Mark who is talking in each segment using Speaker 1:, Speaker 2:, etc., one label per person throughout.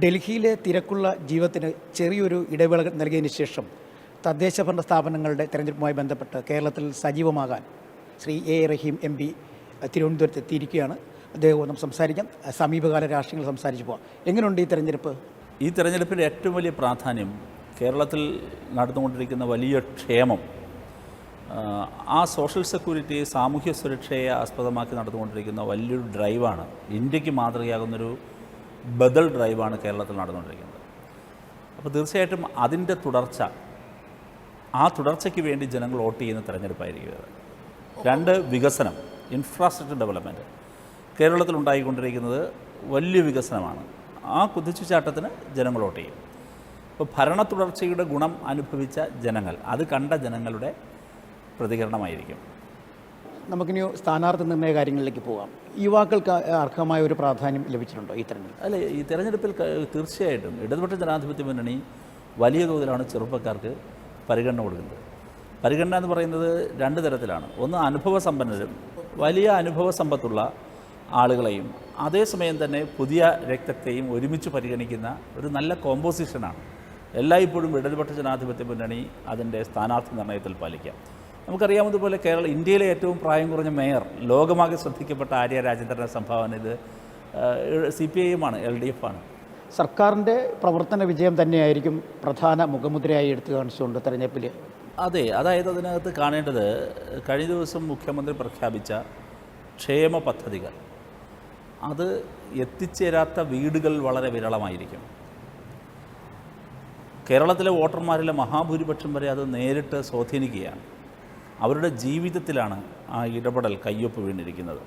Speaker 1: ഡൽഹിയിലെ തിരക്കുള്ള ജീവിതത്തിന് ചെറിയൊരു ഇടവേള നൽകിയതിന് ശേഷം തദ്ദേശ ഭരണ സ്ഥാപനങ്ങളുടെ തെരഞ്ഞെടുപ്പുമായി ബന്ധപ്പെട്ട് കേരളത്തിൽ സജീവമാകാൻ Shri A Rahim M P തിരുവനന്തപുരത്ത് എത്തിയിരിക്കുകയാണ്. അദ്ദേഹം സംസാരിക്കാം. സമീപകാല രാഷ്ട്രീയങ്ങൾ സംസാരിച്ചു പോകാം എങ്ങനെയുണ്ട് ഈ തെരഞ്ഞെടുപ്പ്?
Speaker 2: ഈ തെരഞ്ഞെടുപ്പിന്റെ ഏറ്റവും വലിയ പ്രാധാന്യം കേരളത്തിൽ നടന്നുകൊണ്ടിരിക്കുന്ന വലിയ ക്ഷേമം ആ സോഷ്യൽ സെക്യൂരിറ്റി സാമൂഹ്യ സുരക്ഷയെ ആസ്പദമാക്കി നടന്നുകൊണ്ടിരിക്കുന്ന വലിയൊരു ഡ്രൈവാണ് ഇന്ത്യയ്ക്ക് മാതൃകയാകുന്നൊരു ബദൽ ഡ്രൈവാണ് കേരളത്തിൽ നടന്നുകൊണ്ടിരിക്കുന്നത്. അപ്പോൾ തീർച്ചയായിട്ടും അതിന്റെ തുടർച്ച ആ തുടർച്ചയ്ക്ക് വേണ്ടി ജനങ്ങൾ വോട്ട് ചെയ്യുന്ന തെരഞ്ഞെടുപ്പായിരിക്കും അത്. രണ്ട് വികസനം ഇൻഫ്രാസ്ട്രക്ചർ ഡെവലപ്മെന്റ് കേരളത്തിൽ ഉണ്ടായിക്കൊണ്ടിരിക്കുന്നത് വലിയ വികസനമാണ്. ആ കുതിച്ചു ചാട്ടത്തിന് ജനങ്ങൾ വോട്ട് ചെയ്യും. അപ്പോൾ ഭരണ തുടർച്ചയുടെ ഗുണം അനുഭവിച്ച ജനങ്ങൾ അത് കണ്ട ജനങ്ങളുടെ പ്രതികരണമായിരിക്കും.
Speaker 1: നമുക്കിനി സ്ഥാനാർത്ഥി നിർണയ കാര്യങ്ങളിലേക്ക് പോകാം യുവാക്കൾക്ക് അർഹമായ ഒരു പ്രാധാന്യം ലഭിച്ചിട്ടുണ്ടോ ഈ തെരഞ്ഞെടുപ്പ്
Speaker 2: അല്ല ഈ തെരഞ്ഞെടുപ്പിൽ തീർച്ചയായിട്ടും ഇടതുപക്ഷ ജനാധിപത്യ മുന്നണി വലിയ തോതിലാണ് ചെറുപ്പക്കാർക്ക് പരിഗണന കൊടുക്കുന്നത്. പരിഗണന എന്ന് പറയുന്നത് രണ്ട് തരത്തിലാണ്. ഒന്ന് അനുഭവ സമ്പന്നരും വലിയ അനുഭവ സമ്പത്തുള്ള ആളുകളെയും അതേസമയം തന്നെ പുതിയ രക്തത്തെയും ഒരുമിച്ച് പരിഗണിക്കുന്ന ഒരു നല്ല കോമ്പോസിഷനാണ് എല്ലായ്പ്പോഴും ഇടതുപക്ഷ ജനാധിപത്യ മുന്നണി അതിന്റെ സ്ഥാനാർത്ഥി നിർണയത്തിൽ പാലിക്കുക നമുക്കറിയാവുന്നതുപോലെ കേരള ഇന്ത്യയിലെ ഏറ്റവും പ്രായം കുറഞ്ഞ മേയർ ലോകമാകെ ശ്രദ്ധിക്കപ്പെട്ട ആര്യ രാജേന്ദ്രന്റെ സംഭാവന ഇത് സി പി ഐ എമ്മാണ് എൽ ഡി എഫ് ആണ്.
Speaker 1: സർക്കാരിന്റെ പ്രവർത്തന വിജയം തന്നെയായിരിക്കും പ്രധാന മുഖമുദ്രയായി എടുത്തു കാണിച്ചുകൊണ്ട് തെരഞ്ഞെടുപ്പിൽ
Speaker 2: അതെ അതായത് അതിനകത്ത് കാണേണ്ടത് കഴിഞ്ഞ ദിവസം മുഖ്യമന്ത്രി പ്രഖ്യാപിച്ച ക്ഷേമ പദ്ധതികൾ. അത് എത്തിച്ചേരാത്ത വീടുകൾ വളരെ വിരളമായിരിക്കും. കേരളത്തിലെ വോട്ടർമാരിലെ മഹാഭൂരിപക്ഷം വരെ അത് നേരിട്ട് സ്വാധീനിക്കുകയാണ്. അവരുടെ ജീവിതത്തിലാണ് ആ ഇടപെടൽ കയ്യൊപ്പ് വീണിരിക്കുന്നത്.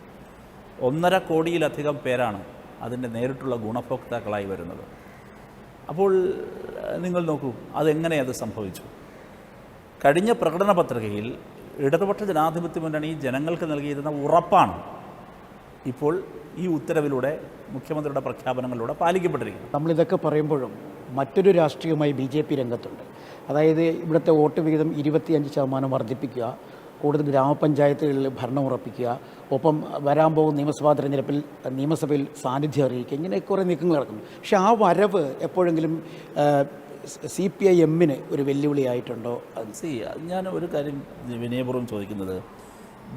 Speaker 2: ഒന്നര കോടിയിലധികം പേരാണ് അതിന്റെ നേരിട്ടുള്ള ഗുണഭോക്താക്കളായി വരുന്നത്. അപ്പോൾ നിങ്ങൾ നോക്കൂ അതെങ്ങനെ അത് സംഭവിച്ചു? കഴിഞ്ഞ പ്രകടന പത്രികയിൽ ഇടതുപക്ഷ ജനാധിപത്യ മുന്നണി ജനങ്ങൾക്ക് നൽകിയിരുന്ന ഉറപ്പാണ് ഇപ്പോൾ ഈ ഉത്തരവിലൂടെ മുഖ്യമന്ത്രിയുടെ പ്രഖ്യാപനങ്ങളിലൂടെ പാലിക്കപ്പെട്ടിരിക്കുന്നു.
Speaker 1: നമ്മളിതൊക്കെ പറയുമ്പോഴും മറ്റൊരു രാഷ്ട്രീയമായി ബി ജെ പി രംഗത്തുണ്ട്. അതായത് ഇവിടുത്തെ വോട്ട് വിഹിതം ഇരുപത്തിയഞ്ച് ശതമാനം വർദ്ധിപ്പിക്കുക കൂടുതൽ ഗ്രാമപഞ്ചായത്തുകളിൽ ഭരണം ഉറപ്പിക്കുക ഒപ്പം വരാൻ പോകുന്ന നിയമസഭാ തെരഞ്ഞെടുപ്പിൽ നിയമസഭയിൽ സാന്നിധ്യം അറിയിക്കുക ഇങ്ങനെ കുറേ നീക്കങ്ങൾ നടക്കുന്നു. പക്ഷേ ആ വരവ് എപ്പോഴെങ്കിലും സി പി ഐ എമ്മിന് ഒരു വെല്ലുവിളിയായിട്ടുണ്ടോ അത്
Speaker 2: സി ഞാൻ ഒരു കാര്യം വിനയപൂർവം ചോദിക്കുന്നത്.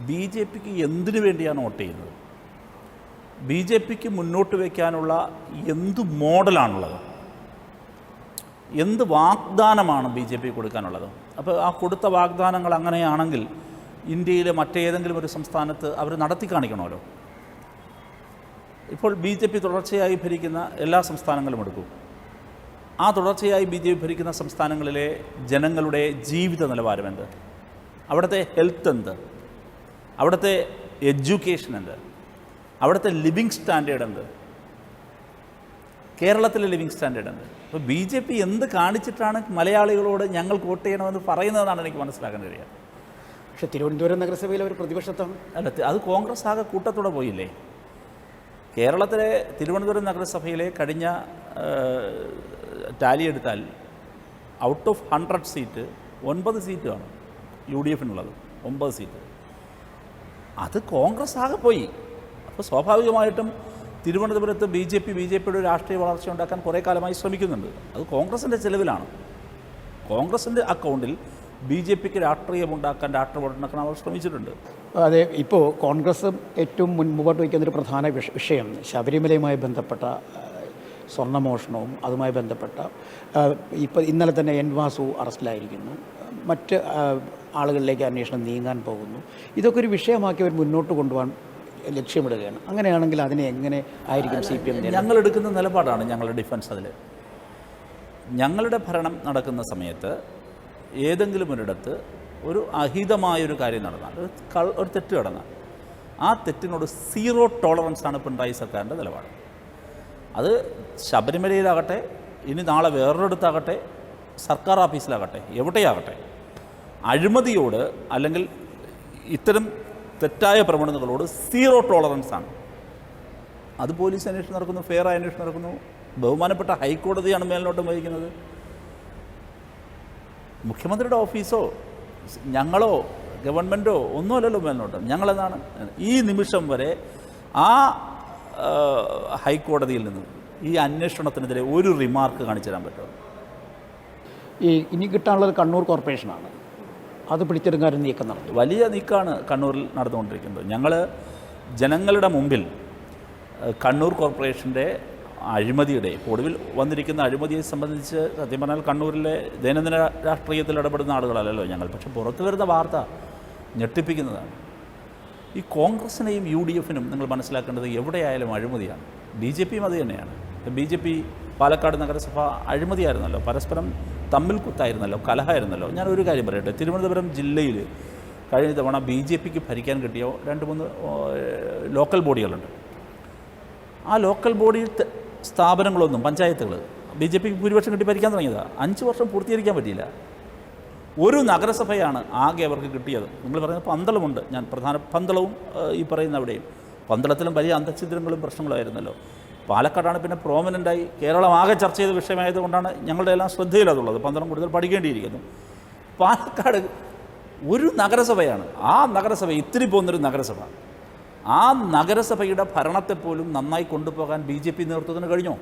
Speaker 2: ബി ജെ പിക്ക് എന്തിനു വേണ്ടിയാണ് വോട്ട് ചെയ്യുന്നത്? ബി ജെ പിക്ക് മുന്നോട്ട് വയ്ക്കാനുള്ള എന്ത് മോഡലാണുള്ളത്? എന്ത് വാഗ്ദാനമാണ് ബി ജെ പി കൊടുക്കാനുള്ളത്? അപ്പോൾ ആ കൊടുത്ത വാഗ്ദാനങ്ങൾ അങ്ങനെയാണെങ്കിൽ ഇന്ത്യയിലെ മറ്റേതെങ്കിലും ഒരു സംസ്ഥാനത്ത് അവർ നടത്തി കാണിക്കണമല്ലോ. ഇപ്പോൾ ബി ജെ പി തുടർച്ചയായി ഭരിക്കുന്ന എല്ലാ സംസ്ഥാനങ്ങളും എടുക്കും. ആ തുടർച്ചയായി ബി ജെ പി ഭരിക്കുന്ന സംസ്ഥാനങ്ങളിലെ ജനങ്ങളുടെ ജീവിത നിലവാരം എന്ത്? അവിടുത്തെ ഹെൽത്ത് എന്ത്? അവിടുത്തെ എഡ്യൂക്കേഷൻ എന്ത്? അവിടുത്തെ ലിവിങ് സ്റ്റാൻഡേർഡ് എന്ത്? കേരളത്തിലെ ലിവിങ് സ്റ്റാൻഡേർഡ് എന്ത്? അപ്പോൾ ബി ജെ പി എന്ത് കാണിച്ചിട്ടാണ് മലയാളികളോട് ഞങ്ങൾ വോട്ട് ചെയ്യണമെന്ന് പറയുന്നതെന്നാണ് എനിക്ക് മനസ്സിലാക്കാൻ കഴിയുക
Speaker 1: പക്ഷേ തിരുവനന്തപുരം നഗരസഭയിലെ ഒരു പ്രതിപക്ഷത്വം
Speaker 2: അല്ല അത് കോൺഗ്രസ് ആകെ കൂട്ടത്തോടെ പോയില്ലേ? കേരളത്തിലെ തിരുവനന്തപുരം നഗരസഭയിലെ കഴിഞ്ഞ ടാലി എടുത്താൽ ഔട്ട് ഓഫ് ഹൺഡ്രഡ് സീറ്റ് ഒൻപത് സീറ്റാണ് യു ഡി എഫിനുള്ളത് ഒമ്പത് സീറ്റ്. അത് കോൺഗ്രസ് ആകെ പോയി. അപ്പോൾ സ്വാഭാവികമായിട്ടും തിരുവനന്തപുരത്ത് B J P B J പിയുടെ രാഷ്ട്രീയ വളർച്ച ഉണ്ടാക്കാൻ കുറേ കാലമായി ശ്രമിക്കുന്നുണ്ട്. അത് കോൺഗ്രസിന്റെ ചെലവിലാണ്. കോൺഗ്രസിന്റെ അക്കൗണ്ടിൽ ബി ജെ പിക്ക് രാഷ്ട്രീയമുണ്ടാക്കാൻ രാഷ്ട്രീയ ഉണ്ടാക്കാൻ അവർ ശ്രമിച്ചിട്ടുണ്ട്.
Speaker 1: അതെ ഇപ്പോൾ കോൺഗ്രസ് ഏറ്റവും മുൻ മുമ്പോട്ട് വയ്ക്കുന്ന ഒരു പ്രധാന വിഷ- വിഷയം ശബരിമലയുമായി ബന്ധപ്പെട്ട സ്വർണമോഷണവും അതുമായി ബന്ധപ്പെട്ട ഇപ്പോൾ ഇന്നലെ തന്നെ എൻ വാസു അറസ്റ്റിലായിരിക്കുന്നു. മറ്റ് ആളുകളിലേക്ക് അന്വേഷണം നീങ്ങാൻ പോകുന്നു. ഇതൊക്കെ ഒരു വിഷയമാക്കി അവർ മുന്നോട്ട് കൊണ്ടുപോകാൻ ലക്ഷ്യമിടുകയാണ്. അങ്ങനെയാണെങ്കിൽ അതിനെ എങ്ങനെ ആയിരിക്കും സി പി എം
Speaker 2: ഞങ്ങൾ എടുക്കുന്ന നിലപാടാണ് ഞങ്ങളുടെ ഡിഫൻസ് അതിൽ ഞങ്ങളുടെ ഭരണം നടക്കുന്ന സമയത്ത് ഏതെങ്കിലും ഒരിടത്ത് ഒരു അഹിതമായൊരു കാര്യം നടന്നാൽ ഒരു കൾ ഒരു തെറ്റ് നടന്നാൽ ആ തെറ്റിനോട് സീറോ ടോളറൻസ് ആണ് പിണറായി സർക്കാരിന്റെ നിലപാട്. അത് ശബരിമലയിലാകട്ടെ ഇനി നാളെ വേറൊരിടത്താകട്ടെ സർക്കാർ ഓഫീസിലാകട്ടെ എവിടെയാകട്ടെ അഴിമതിയോട് അല്ലെങ്കിൽ ഇത്തരം തെറ്റായ പ്രവണതകളോട് സീറോ ടോളറൻസ് ആണ്. അത് പോലീസ് അന്വേഷണം നടക്കുന്നു ഫെയറായ അന്വേഷണം നടക്കുന്നു. ബഹുമാനപ്പെട്ട ഹൈക്കോടതിയാണ് മേൽനോട്ടം വഹിക്കുന്നത്. മുഖ്യമന്ത്രിയുടെ ഓഫീസോ ഞങ്ങളോ ഗവൺമെന്റോ ഒന്നുമല്ലല്ലോ മേൽനോട്ടം. ഞങ്ങളെന്നാണ്? ഈ നിമിഷം വരെ ആ, ഹൈക്കോടതിയിൽ നിന്ന് ഈ അന്വേഷണത്തിനെതിരെ ഒരു റിമാർക്ക് കാണിച്ചു തരാൻ പറ്റുമോ?
Speaker 1: ഈ ഇനി കിട്ടാനുള്ളത് കണ്ണൂർ കോർപ്പറേഷനാണ് അത് പിടിച്ചെടുക്കാൻ ഒരു നീക്കം നടത്തും.
Speaker 2: വലിയ നീക്കമാണ് കണ്ണൂരിൽ നടന്നുകൊണ്ടിരിക്കുന്നത്. ഞങ്ങൾ ജനങ്ങളുടെ മുമ്പിൽ കണ്ണൂർ കോർപ്പറേഷന്റെ അഴിമതിയുടെ ഒടുവിൽ വന്നിരിക്കുന്ന അഴിമതിയെ സംബന്ധിച്ച് സത്യം പറഞ്ഞാൽ കണ്ണൂരിലെ ദൈനംദിന രാഷ്ട്രീയത്തിൽ ഇടപെടുന്ന ആളുകളല്ലല്ലോ ഞങ്ങൾ. പക്ഷെ പുറത്തു വരുന്ന വാർത്ത ഞെട്ടിപ്പിക്കുന്നതാണ്. ഈ കോൺഗ്രസിനെയും യു ഡി എഫിനും നിങ്ങൾ മനസ്സിലാക്കേണ്ടത് എവിടെയായാലും അഴിമതിയാണ്. ബി ജെ പിയും അത് തന്നെയാണ്. ബി ജെ പി പാലക്കാട് നഗരസഭ അഴിമതിയായിരുന്നല്ലോ പരസ്പരം തമ്മിൽ കുത്തായിരുന്നല്ലോ കലഹമായിരുന്നല്ലോ ഞാൻ ഒരു കാര്യം പറയട്ടെ തിരുവനന്തപുരം ജില്ലയിൽ കഴിഞ്ഞ തവണ ബി ജെ പിക്ക് ഭരിക്കാൻ കിട്ടിയ രണ്ട് മൂന്ന് ലോക്കൽ ബോഡികളുണ്ട്. ആ ലോക്കൽ ബോഡി സ്ഥാപനങ്ങളൊന്നും പഞ്ചായത്തുകൾ ബി ജെ പിക്ക് ഭൂരിപക്ഷം കിട്ടി ഭരിക്കാൻ തുടങ്ങിയതാണ് അഞ്ച് വർഷം പൂർത്തീകരിക്കാൻ പറ്റിയില്ല. ഒരു നഗരസഭയാണ് ആകെ അവർക്ക് കിട്ടിയത്. നിങ്ങൾ പറയുന്നത് പന്തളമുണ്ട്. ഞാൻ പ്രധാന പന്തളവും ഈ പറയുന്ന അവിടെയും. പന്തളത്തിലും വലിയ അന്തഛിദ്രങ്ങളും പ്രശ്നങ്ങളായിരുന്നല്ലോ പാലക്കാടാണ് പിന്നെ പ്രോമിനന്റായി കേരളം ആകെ ചർച്ച ചെയ്ത വിഷയമായതുകൊണ്ടാണ് ഞങ്ങളുടെ എല്ലാം ശ്രദ്ധയിൽ അതുള്ളത് പന്തളം കൂടുതൽ പഠിക്കേണ്ടിയിരിക്കുന്നു. പാലക്കാട് ഒരു നഗരസഭയാണ്. ആ നഗരസഭ ഇത്തിരി പോകുന്നൊരു നഗരസഭ. ആ നഗരസഭയുടെ ഭരണത്തെപ്പോലും നന്നായി കൊണ്ടുപോകാൻ ബി ജെ പി നേതൃത്വത്തിന് കഴിഞ്ഞോ?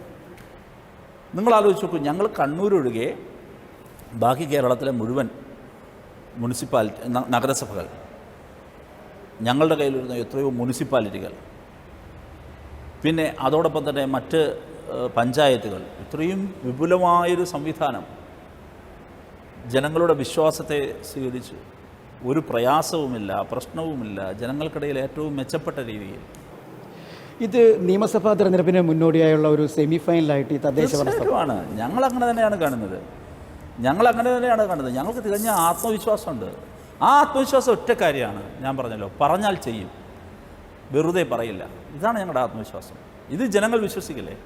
Speaker 2: നിങ്ങൾ ആലോചിച്ച് നോക്കൂ ഞങ്ങൾ കണ്ണൂരൊഴികെ ബാക്കി കേരളത്തിലെ മുഴുവൻ മുനിസിപ്പാലിറ്റി നഗരസഭകൾ ഞങ്ങളുടെ കയ്യിലിരുന്ന എത്രയോ മുനിസിപ്പാലിറ്റികൾ പിന്നെ അതോടൊപ്പം തന്നെ മറ്റ് പഞ്ചായത്തുകൾ. ഇത്രയും വിപുലമായൊരു സംവിധാനം ജനങ്ങളുടെ വിശ്വാസത്തെ സ്വീകരിച്ച്. ഒരു പ്രയാസവുമില്ല പ്രശ്നവുമില്ല ജനങ്ങൾക്കിടയിൽ ഏറ്റവും മെച്ചപ്പെട്ട രീതിയിൽ.
Speaker 1: ഇത് നിയമസഭാ തെരഞ്ഞെടുപ്പിന് മുന്നോടിയായുള്ള ഒരു സെമി ഫൈനലായിട്ട് ഈ തദ്ദേശ
Speaker 2: തീർച്ചയായിട്ടുമാണ്. ഞങ്ങൾ അങ്ങനെ തന്നെയാണ് കാണുന്നത്. ഞങ്ങൾ അങ്ങനെ തന്നെയാണ് കാണുന്നത്. ഞങ്ങൾക്ക് തികഞ്ഞ ആത്മവിശ്വാസമുണ്ട്. ആ ആത്മവിശ്വാസം ഒറ്റ കാര്യമാണ് ഞാൻ പറഞ്ഞല്ലോ. പറഞ്ഞാൽ ചെയ്യും. വെറുതെ പറയില്ല. ഇതാണ് ഞങ്ങളുടെ ആത്മവിശ്വാസം. ഇത് ജനങ്ങൾ വിശ്വസിക്കില്ലേ?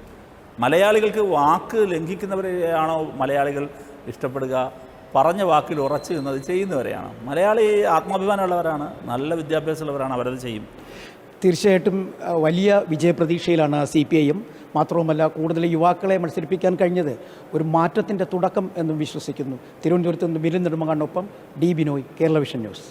Speaker 2: മലയാളികൾക്ക് വാക്ക് ലംഘിക്കുന്നവരെയാണോ മലയാളികൾ ഇഷ്ടപ്പെടുക? പറഞ്ഞ വാക്കിൽ ഉറച്ചു നിന്നത് ചെയ്യുന്നവരെയാണ്. മലയാളി ആത്മാഭിമാനമുള്ളവരാണ് നല്ല വിദ്യാഭ്യാസമുള്ളവരാണ് അവരത് ചെയ്യും.
Speaker 1: തീർച്ചയായിട്ടും വലിയ വിജയപ്രതീക്ഷയിലാണ് സി പി ഐയും മാത്രവുമല്ല കൂടുതൽ യുവാക്കളെ മത്സരിപ്പിക്കാൻ കഴിഞ്ഞത് ഒരു മാറ്റത്തിന്റെ തുടക്കം എന്നും വിശ്വസിക്കുന്നു. തിരുവനന്തപുരത്ത് നിന്ന് Milin നെടുമങ്ങാടിനൊപ്പം D Binoy Kerala Vision News.